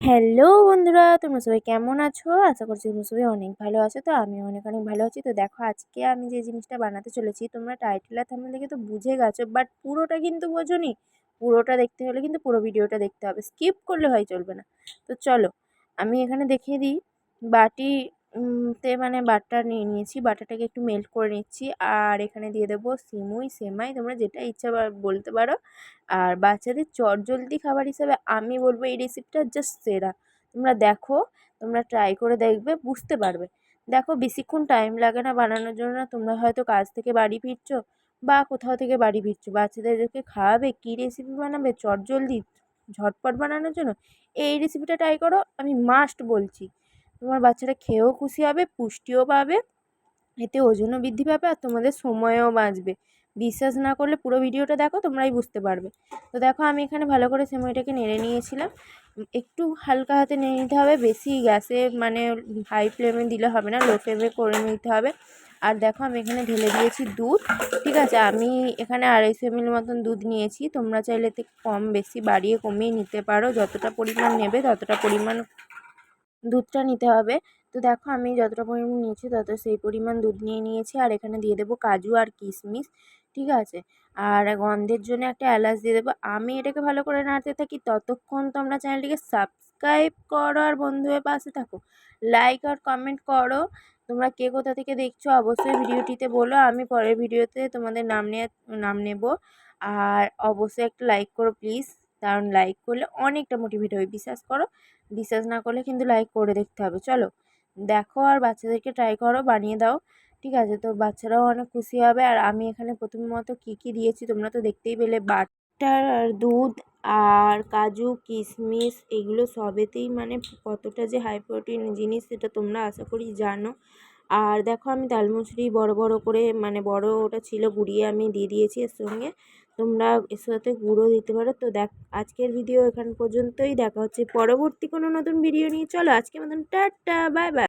Hello বন্ধুরা, তোমরা সবাই কেমন আছো? আশা করছি তোমরা সবাই অনেক ভালো আছো। তো আমি অনেক অনেক ভালো আছি। তো দেখো, আজকে আমি যে জিনিসটা বানাতে চলেছি, তোমরা টাইটেল আর থামলে দেখে তো বুঝে গেছো বাট পুরোটা কিন্তু বোঝোনি। পুরোটা দেখতে হলে কিন্তু পুরো ভিডিওটা দেখতে হবে। স্কিপ করলে হয় চলবে না। তো চলো, আমি এখানে দেখিয়ে দিই। বাটি তে মানে বাটার নিয়ে নিয়েছি। বাটারটাকে একটু মেল্ট করে নিচ্ছি। আর এখানে দিয়ে দেবো সিমুই, সেমাই। তোমরা যেটা ইচ্ছা বলতে পারো। আর বাচ্চাদের চটজলদি খাবার হিসাবে আমি বলব এই রেসিপিটা জাস্ট সেরা। তোমরা দেখো, তোমরা ট্রাই করে দেখবে, বুঝতে পারবে। দেখো, বেশিক্ষণ টাইম লাগে না বানানোর জন্য। না তোমরা হয়তো কাজ থেকে বাড়ি ফিরছো বা কোথাও থেকে বাড়ি ফিরছো। বাচ্চাদেরকে খাওয়াবে, কী রেসিপি বানাবে, চটজলদি ঝটপট বানানোর জন্য, এই রেসিপিটা ট্রাই করো। আমি মাস্ট বলছি। তোমার বাচ্চাটা খেয়েও খুশি হবে, পুষ্টিও পাবে, এতে ওজনও বৃদ্ধি পাবে আর তোমাদের সময়ও বাঁচবে। বিশ্বাস না করলে পুরো ভিডিওটা দেখো, তোমরাই বুঝতে পারবে। তো দেখো, আমি এখানে ভালো করে সেমাইটাকে নেড়ে নিয়েছিলাম। একটু হালকা হাতে নেড়ে নিতে হবে, বেশি গ্যাসে মানে হাই ফ্লেমে দিলে হবে না লো ফ্লেমে করে নিতে হবে। আর দেখো, আমি এখানে ঢেলে দিয়েছি দুধ, ঠিক আছে? আমি এখানে আড়াইশো এমএল মতন দুধ নিয়েছি, তোমরা চাইলে কম বেশি বাড়িয়ে কমিয়ে নিতে পারো। যতটা পরিমাণ নেবে, ততটা পরিমাণ দুধটা নিতে হবে। তো দেখো আমি যতটা পরিমাণ নিয়েছি তত সেই পরিমাণ দুধ নিয়ে নিয়েছি। আর এখানে দিয়ে দেবো কাজু আর কিশমিশ, ঠিক আছে? আর গন্ধের জন্য একটা এলাচ দিয়ে দেবো। আমি এটাকে ভালো করে নাড়তে থাকি। ততক্ষণ তোমরা চ্যানেলটিকে সাবস্ক্রাইব করো আর বন্ধু হয়ে পাশে থাকো। লাইক আর কমেন্ট করো। তোমরা কে কোথা থেকে দেখছ অবশ্যই ভিডিওটিতে বলো। আমি পরের ভিডিওতে তোমাদের নাম নিয়ে, নাম নেব। আর অবশ্যই একটা লাইক করো প্লিজ। কারণ লাইক করলে অনেকটা মোটিভেট হবে। বিশ্বাস করো? বিশ্বাস না করলে কিন্তু লাইক করে দেখতে হবে। চলো, দেখো আর বাচ্চাদেরকে ট্রাই করো, বানিয়ে দাও, ঠিক আছে? তো বাচ্চারাও অনেক খুশি হবে। আর আমি এখানে প্রথম মতো কী কী দিয়েছি তোমরা তো দেখতেই পেলে। বাটার আর দুধ আর কাজু কিশমিশ এগুলো সবেতেই মানে কতটা যে হাই প্রোটিন জিনিস, সেটা তোমরা আশা করি জানো। আর দেখো আমি তালমুচড়ি বড় বড় করে মানে বড় ওটা ছিল গুঁড়িয়ে আমি দিয়ে দিয়েছি এর সঙ্গে। তোমরা এর সাথে গুঁড়ো দিতে পারো। তো দেখ, আজকের ভিডিও এখান পর্যন্তই। দেখা হচ্ছে পরবর্তী কোনো নতুন ভিডিও নিয়ে। চলো আজকে মতন টাটা বাই বাই